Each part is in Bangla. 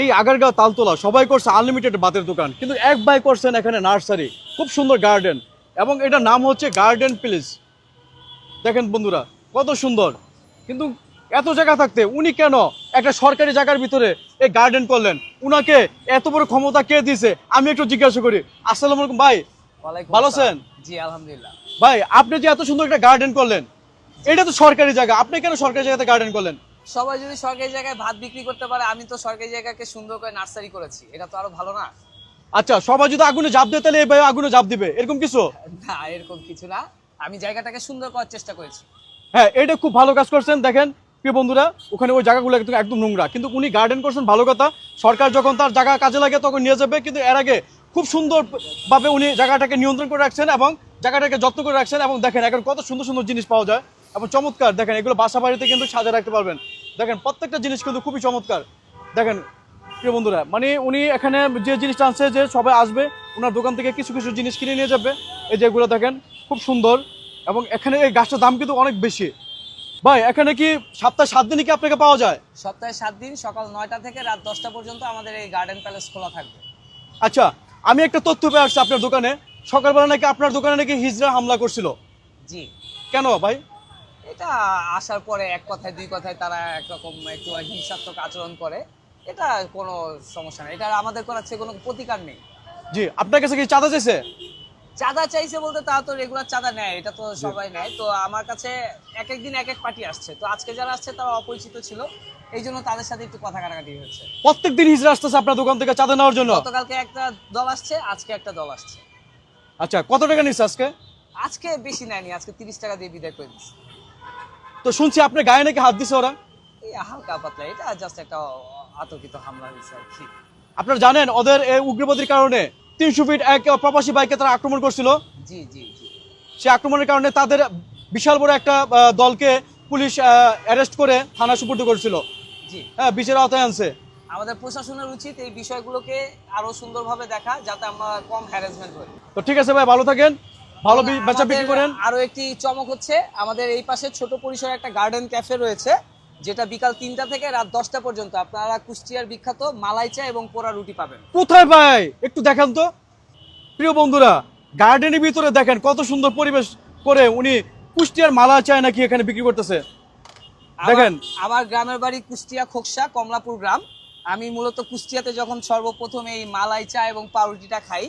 এই আগারগাঁও তালতলা সবাই করছে আনলিমিটেড বাতের দোকান। কিন্তু এক বাই করছেন এখানে নার্সারি খুব সুন্দর গার্ডেন এবং এটার নাম হচ্ছে গার্ডেন প্লেস দেখেন বন্ধুরা কত সুন্দর। কিন্তু এত জায়গা থাকতে উনি কেন একটা সরকারি জায়গার ভিতরে এই গার্ডেন করলেন? উনাকে এত বড় ক্ষমতা কে দিয়েছে? আমি একটু জিজ্ঞাসা করি। আসসালাম আলাইকুম ভাই। ভালো আছেন? জি আলহামদুলিল্লাহ। ভাই আপনি যে এত সুন্দর একটা গার্ডেন করলেন এটা তো সরকারি জায়গা। আপনি কেন সরকারি জায়গাতে গার্ডেন করলেন? সবাই যদি সরকারি জায়গায় ভাত বিক্রি করতে পারে আমি তো সরকারি জায়গাকে সুন্দর করে নার্সারি করেছি। এটা তো আরও ভালো না। আচ্ছা সবাই যদি আগুনে জাপ দেয় তাহলে এই ভাই আগুনে জাপ দিবে। এরকম কিছু? না এরকম কিছু না। আমি জায়গাটাকে সুন্দর করার চেষ্টা করেছি। হ্যাঁ এটা খুব ভালো কাজ করছেন। দেখেন প্রিয় বন্ধুরা ওখানে ওই জায়গাগুলো একদম একদম নোংরা। কিন্তু উনি গার্ডেন করছেন ভালো কথা। সরকার যখন তার জায়গা কাজে লাগে তখন নিয়ে যাবে। কিন্তু এর আগে খুব সুন্দরভাবে উনি জায়গাটাকে নিয়ন্ত্রণ করে রাখছেন এবং জায়গাটাকে যত্ন করে রাখছেন। এবং দেখেন এখন কত সুন্দর সুন্দর জিনিস পাওয়া যায়। এবং চমৎকার। দেখেন এগুলো বাসা বাড়িতে কিন্তু সাজিয়ে রাখতে পারবেন। দেখেন প্রত্যেকটা জিনিস কিন্তু খুবই চমৎকার। দেখেন প্রিয় বন্ধুরা মানে উনি এখানে যে জিনিসটা আনছে যে সবাই আসবে ওনার দোকান থেকে কিছু কিছু জিনিস কিনে নিয়ে যাবে। এই যেগুলো দেখেন খুব সুন্দর। এবং এখানে এই গাছটার দাম কিন্তু অনেক বেশি। ভাই এখানে কি সপ্তাহে সাত দিনই কি আপনাকে পাওয়া যায়? সপ্তাহে সাত দিন সকাল নয়টা থেকে রাত দশটা পর্যন্ত আমাদের এই গার্ডেন প্যালেস খোলা থাকবে। আচ্ছা আমি একটা তথ্য পেয়ে আসছি আপনার দোকানে। সকালবেলা নাকি আপনার দোকানে নাকি হিজড়া হামলা করছিল? জি। কেন ভাই? এটা আসার পরে এক কথায় দুই কথায় তারা একরকম একটু হিংসাত্মক আচরণ করে। এটা কোনো সমস্যা নেই। এটা আমাদের করার চেয়ে কোনো প্রতিকার নেই। জি আপনার কাছে কি চাঁদা চাইছে? চাঁদা চাইছে বলতে তারা তো রেগুলার চাঁদা নেয় এটা তো সবাই নেয়। তো আমার কাছে এক এক দিন এক এক পার্টি আসছে। তো আজকে যারা আসছে তারা অপরিচিত ছিল এই জন্য তাদের সাথে একটু কথা কাটাকাটি হয়েছে প্রত্যেক দিন হিজড়া আসতেছে আপনার দোকান থেকে চাঁদা নেওয়ার জন্য? গতকালকে একটা দল আসছে আজকে একটা দল আসছে। আচ্ছা কত টাকা নিচ্ছে আজকে? আজকে বেশি নেয়নি আজকে তিরিশ টাকা দিয়ে বিদায় করে দিচ্ছে তো শুনছি আপনার গায়ে নাকি হাত দিছে ওরা? হালকা পাতলা এটা জাস্ট একটা আতঙ্কিত হামলা হয়েছে আর কি। আপনারা জানেন ওদের এই উগ্রবাদীর কারণে তিনশো ফিট এক প্রবাসী বাইকে তারা আক্রমণ করছিল। জি জি জি। সে আক্রমণের কারণে তাদের বিশাল বড় একটা দলকে পুলিশ অ্যারেস্ট করে থানা সুপুর্দ করেছিল। জি। হ্যাঁ বিচার আওতায় আনছে। আমাদের প্রশাসনের উচিত এই বিষয়গুলোকে আরও সুন্দরভাবে দেখা যাতে আমরা কম হ্যারাসমেন্ট হই তো ঠিক আছে ভাই ভালো থাকেন। ভালো বেচা বিক্রি করেন? আরও একটি চমক হচ্ছে আমাদের এই পাশে ছোট পরিসরে একটা গার্ডেন ক্যাফে রয়েছে যেটা বিকাল তিনটা থেকে রাত দশটা পর্যন্ত। আপনারা কুষ্টিয়ার বিখ্যাত মালাই চা এবং পোড়া রুটি পাবেন। কোথায় ভাই? একটু দেখান তো। প্রিয় বন্ধুরা গার্ডেনের ভিতরে দেখেন কত সুন্দর পরিবেশ করে উনি কুষ্টিয়ার মালা চায় নাকি এখানে বিক্রি করতেছে। দেখেন। আমার গ্রামের বাড়ি কুষ্টিয়া খোকসা কমলাপুর গ্রাম। আমি মূলত কুষ্টিয়াতে যখন সর্বপ্রথম এই মালাই চা এবং পাউরুটিটা খাই।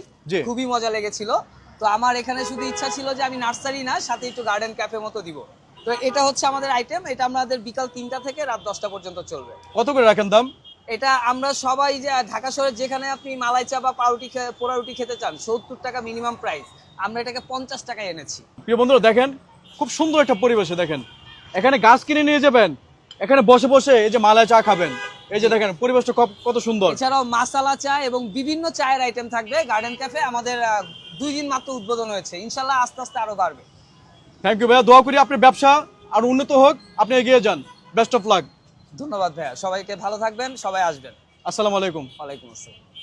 খুবই মজা লেগেছিল। তো আমার এখানে শুধু ইচ্ছা ছিল যে আমি নার্সারি না সাথে একটু গার্ডেন ক্যাফে মতো দিব। তো এটা হচ্ছে আমাদের আইটেম এটা আমাদের বিকাল তিনটা থেকে রাত দশটা পর্যন্ত চলবে। কত করে রাখেন দাম? এটা আমরা সবাই যে ঢাকা শহরে যেখানে আপনি মালাই চা বা পাউরুটি খে- পোড়া খেতে চান সত্তর টাকা মিনিমাম প্রাইস আমরা এটাকে পঞ্চাশ টাকায় এনেছি। প্রিয় বন্ধুরা দেখেন খুব সুন্দর একটা পরিবেশে দেখেন। এখানে গাছ কিনে নিয়ে যাবেন এখানে বসে বসে এই যে মালায় চা খাবেন। এই যে দেখেন পরিবেশটা কত- সুন্দর। এছাড়াও মাসালা চা এবং বিভিন্ন চায়ের আইটেম থাকবে। গার্ডেন ক্যাফে আমাদের দুই দিন মাত্র উদ্বোধন হয়েছে। ইনশাল্লাহ আস্তে আস্তে আরও বাড়বে। থ্যাংক ইউ ভাইয়া দোয়া করি আপনার ব্যবসা আর উন্নত হোক আপনি এগিয়ে যান। বেস্ট অফ লাক ধন্যবাদ ভাইয়া সবাইকে ভালো থাকবেন সবাই আসবেন। আসসালামু আলাইকুম। ওয়ালাইকুম আসসালাম।